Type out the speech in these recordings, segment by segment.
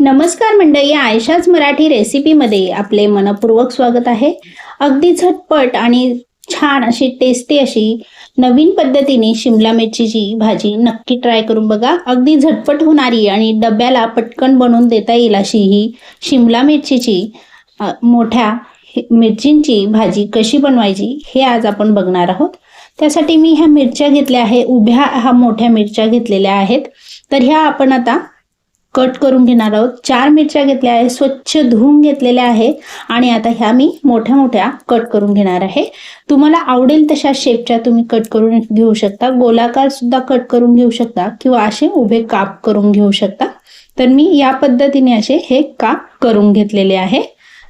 नमस्कार मंडळी आयशाच मराठी रेसिपीमध्ये आपले मनपूर्वक स्वागत आहे. अगदी झटपट आणि छान अशी टेस्टी अशी नवीन पद्धतीने शिमला मिरचीची भाजी नक्की ट्राय करून बघा. अगदी झटपट होणारी आणि डब्याला पटकन बनवून देता येईल अशी ही शिमला मिरचीची मोठ्या मिरचींची भाजी कशी बनवायची हे आज आपण बघणार आहोत. त्यासाठी मी ह्या मिरच्या घेतल्या आहे उभ्या ह्या मोठ्या मिरच्या घेतलेल्या आहेत. तर ह्या आपण आता कट करून घेणार आहोत. चार मिरच्या घेतल्या आहे स्वच्छ धुवून घेतलेल्या आहे आणि आता ह्या मी मोठ्या मोठ्या कट करून घेणार आहे. तुम्हाला आवडेल तशा शेपच्या तुम्ही कट करून घेऊ शकता. गोलाकार सुद्धा कट करून घेऊ शकता किंवा असे उभे काप करून घेऊ शकता. तर मी या पद्धतीने असे हे काप करून घेतलेले आहे.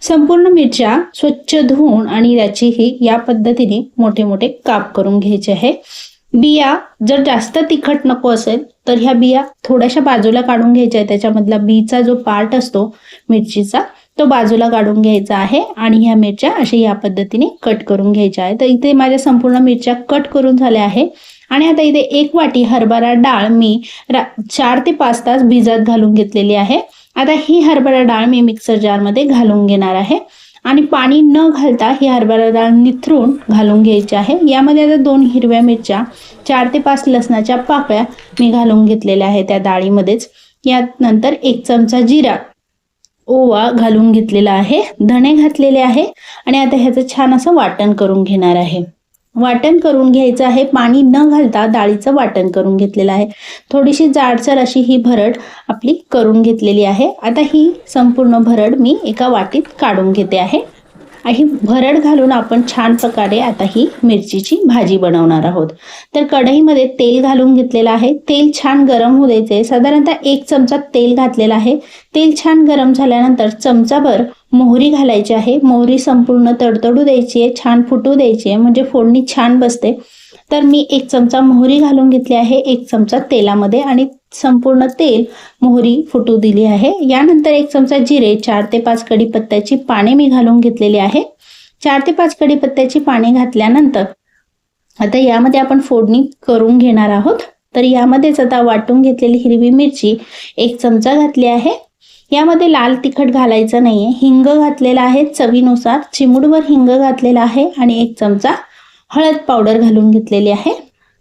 संपूर्ण मिरच्या स्वच्छ धुवून आणि याचीही या पद्धतीने मोठे मोठे काप करून घ्यायचे आहे. बिया जर जास्त तिखट नको असेल तर ह्या बिया थोड्याशा बाजूला काढून घ्यायच्या आहे त्याच्यामधला बीचा जो पार्ट असतो मिरचीचा तो बाजूला काढून घ्यायचा आहे आणि ह्या मिरच्या अशा या पद्धतीने कट करून घ्यायच्या आहे तर इथे माझ्या संपूर्ण मिरच्या कट करून झाल्या आहे आणि आता इथे एक वाटी हरभरा डाळ मी चार ते पाच तास भिजत घालून घेतलेली आहे. आता ही हरभरा डाळ मी मिक्सर जारमध्ये घालून घेणार आहे. आणि पाणी न घालता ही हरभरा डाळ निथरून घालून घ्यायची आहे. यामध्ये आता दोन हिरव्या मिरच्या चार ते पाच लसणाच्या पाकळ्या मी घालून घेतलेल्या आहे त्या डाळीमध्येच. यात नंतर एक चमचा जिरा ओवा घालून घेतलेला आहे. धणे घातलेले आहे. आणि आता ह्याचं छान असं वाटण करून घेणार आहे. वाटण करून घ्यायचं आहे. पाणी न घालता डाळीचं वाटण करून घेतलेलं आहे. थोडीशी जाडसर अशी ही भरड आपली करून घेतलेली आहे. आता ही संपूर्ण भरड मी एका वाटीत काढून घेते आहे. आणि भरड घालून आपण छान प्रकारे आता ही मिरचीची भाजी बनवणार आहोत. तर कढईमध्ये तेल घालून घेतलेलं आहे. तेल छान गरम होऊ द्यायचे साधारणतः एक चमचा तेल घातलेला आहे. तेल छान गरम झाल्यानंतर चमचाभर मोहरी घालायची आहे. मोहरी संपूर्ण तडतडू द्यायची आहे छान फुटू द्यायची आहे. म्हणजे फोडणी छान बसते. तर मी एक चमचा मोहरी घालून घेतली आहे एक चमचा तेलामध्ये आणि संपूर्ण तेल मोहरी फुटू दिली आहे. यानंतर एक चमचा जिरे चार ते पाच कढीपत्त्याची पाने मी घालून घेतलेली आहे. चार ते पाच कढीपत्त्याची पाने घातल्यानंतर आता यामध्ये आपण फोडणी करून घेणार आहोत. तर यामध्येच आता वाटून घेतलेली हिरवी मिरची एक चमचा घातली आहे. यामध्ये लाल तिखट घालायचं नाहीये. हिंग घातलेला आहे चवीनुसार. चिमूडवर हिंग घातलेला आहे आणि एक चमचा हळद पावडर घालून घेतलेली आहे.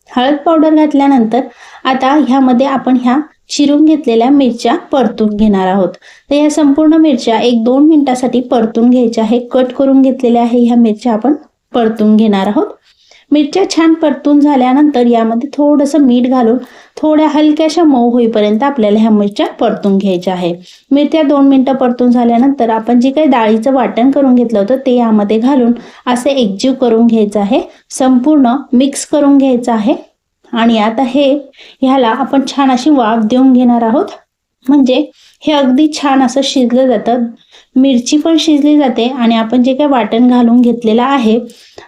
हळद पावडर घातल्यानंतर आता ह्यामध्ये आपण ह्या चिरून घेतलेल्या मिरच्या परतून घेणार आहोत. तर ह्या संपूर्ण मिरच्या एक दोन मिनिटासाठी परतून घ्यायच्या आहे कट करून घेतलेल्या आहे ह्या मिरच्या आपण परतून घेणार आहोत. मिरच्या छान परतून झाल्यानंतर यामध्ये थोडंसं मीठ घालून थोड्या हलक्याशा मऊ होईपर्यंत आपल्याला ह्या मिरच्या परतून घ्यायच्या आहे मिरच्या दोन मिनटं परतून झाल्यानंतर आपण जे काही डाळीचं वाटण करून घेतलं होतं ते यामध्ये घालून असे एकजीव करून घ्यायचं आहे. संपूर्ण मिक्स करून घ्यायचं आहे. आणि आता हे ह्याला आपण छान अशी वाफ देऊन घेणार आहोत. म्हणजे हे अगदी छान असं शिजलं जातं. मिरची पण शिजली जाते आणि आपण जे काही वाटण घालून घेतलेलं आहे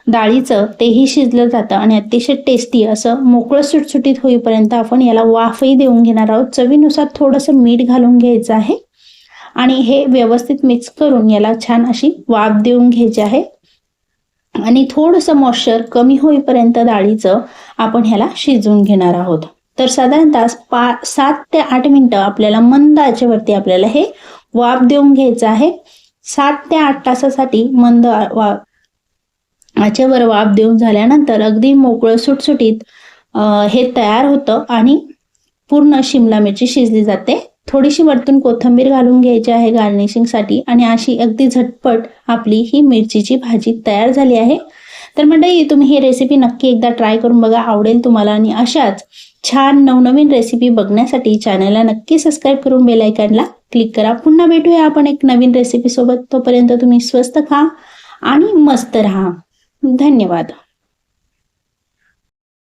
डाळीचं तेही शिजलं जातं आणि अतिशय टेस्टी असं मोकळं सुटसुटीत होईपर्यंत आपण याला वाफही देऊन घेणार आहोत. चवीनुसार थोडंसं मीठ घालून घ्यायचं आहे आणि हे व्यवस्थित मिक्स करून याला छान अशी वाफ देऊन घ्यायची आहे. आणि थोडंसं मॉइश्चर कमी होईपर्यंत डाळीचं आपण ह्याला शिजवून घेणार आहोत. तर साधारणतः पा सात ते आठ मिनटं आपल्याला मंद आचेवरती आपल्याला हे वाफ देऊन घ्यायचं आहे. सात ते आठ तासासाठी मंद वा आचेवर वाफ देऊन झाल्यानंतर अगदी मोकळं सुटसुटीत हे तयार होतं आणि पूर्ण शिमला मिरची शिजली जाते. थोडीशी वरतून कोथिंबीर घालून घ्यायची आहे गार्निशिंगसाठी आणि अशी अगदी झटपट आपली ही मिरचीची भाजी तयार झाली आहे. तर मंडळी तुम्ही ही रेसिपी नक्की एकदा ट्राय करून बघा आवडेल तुम्हाला. आणि अशाच छान नवनवीन रेसिपी बघण्यासाठी चॅनलला नक्की सबस्क्राईब करून बेलायकनला क्लिक करा. पुन्हा भेटूया आपण एक नवीन रेसिपी सोबत. तोपर्यंत तुम्ही स्वस्त खा आणि मस्त राहा. धन्यवाद